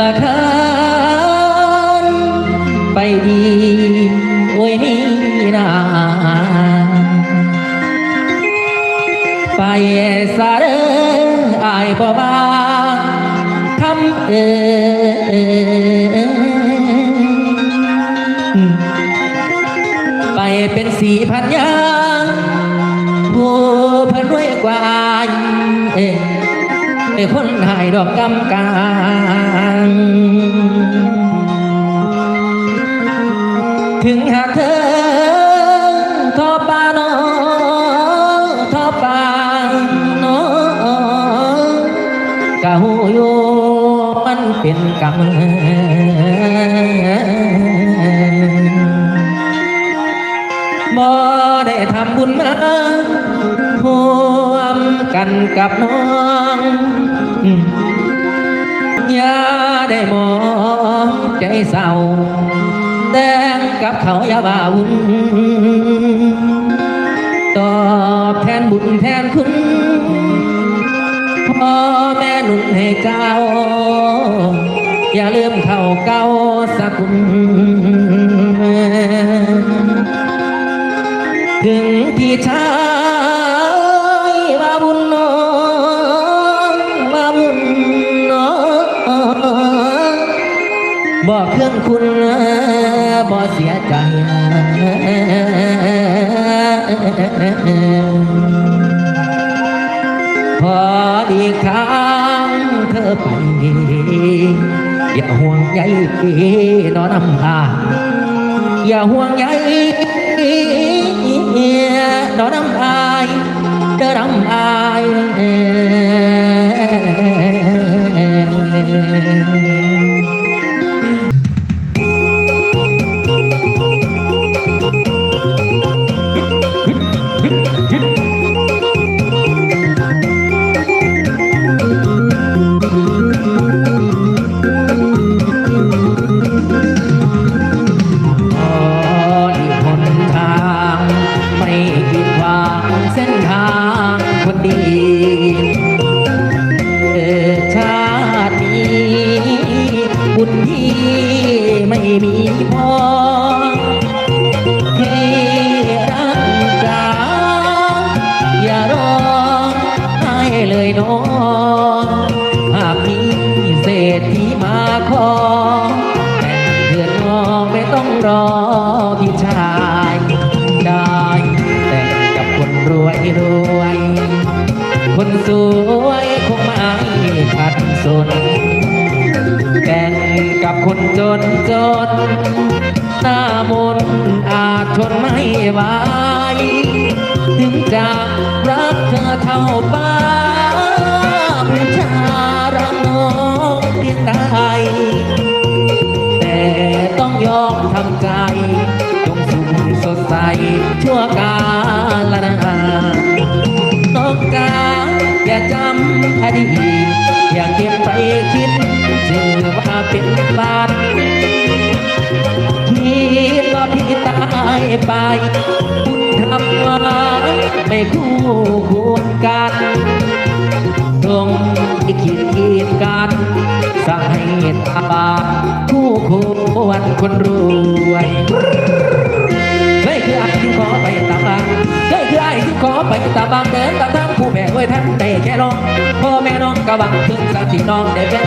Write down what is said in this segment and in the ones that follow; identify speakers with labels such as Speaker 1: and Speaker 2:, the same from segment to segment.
Speaker 1: ละคันไปดีโอ้ยนี่นาไปสาเด้ออายบ่บาคำเอไปเป็นสีพันยางผู้เพิ่นรวยกว่าอายเอ ยไอ้คนหายดอกกำกลางถึงหากเธอทอปาน้อทอปาน้อกะหูอยู่มันเป็นกรรมบ่ได้ทำบุญมาร่วมกันกับน้อง อย่าได้มองใจเศร้าแดงกับเขาอย่าบ่าวุ่นตอบแทนบุญแทนคุณพ่อแม่หนุนให้เจ้าอย่าลืมเข้าเก่าสักคุณถึงพี่ชา บอกเครื่องคุณบ่เสียใจพอดีครั้งเธอไปอย่าห่วงใยนอนน้ำตาอย่าห่วงใยดอน้ำอายเด้อน้ำอา น้อหากมีเศรษฐีมาขอแต่งเดือนงองไม่ต้องรอพี่ชายได้แต่งกับคนรวยรวย คนสวยคงไม่ขัดสนแต่งกับคนจนจนหน้ามนต์อาจทนไม่ไหวถึงจะรักเธอเท่าป้าเป็ ชั่วกาลนานน้องกาอย่าจำอดีอย่าเก็บไปคิดถือว่าเป็นบาปคิดว่าพี่ตายไปทำมาไม่คู่ควรกันตรงที่คิดกีดกันสางให้ตาบาคู่ควรคนรวย เฮ้ยคือไอ้ที่ขอไปตามบางเฮ้ยคือไอ้ที่ขอไปตามบางเดินตามทางผู้แบกไว้ท่านได้แค่ร้องพ่อแม่น้องกะบังถึงสักที่น้องได้เป็น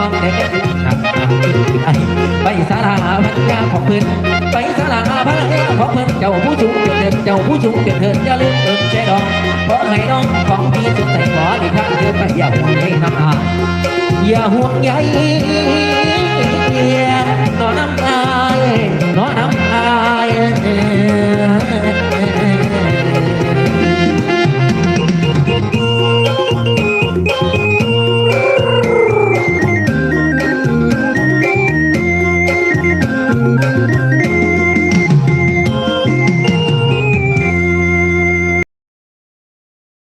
Speaker 1: น้องแดงไปสาราลาพันยาของเพื่อนไปสาราลาพันยาของเพื่อนเจ้าผู้ชุมเกิดเถิดเจ้าผู้ชุมเกิดเถิดอย่าลืมเอิมใจดองขอให้น้องของพี่สุดใจขอดีครับเดินไปอย่าห่วงใยน้ำอาอย่าห่วงใยนอนน้ำตาเนอนน้ำ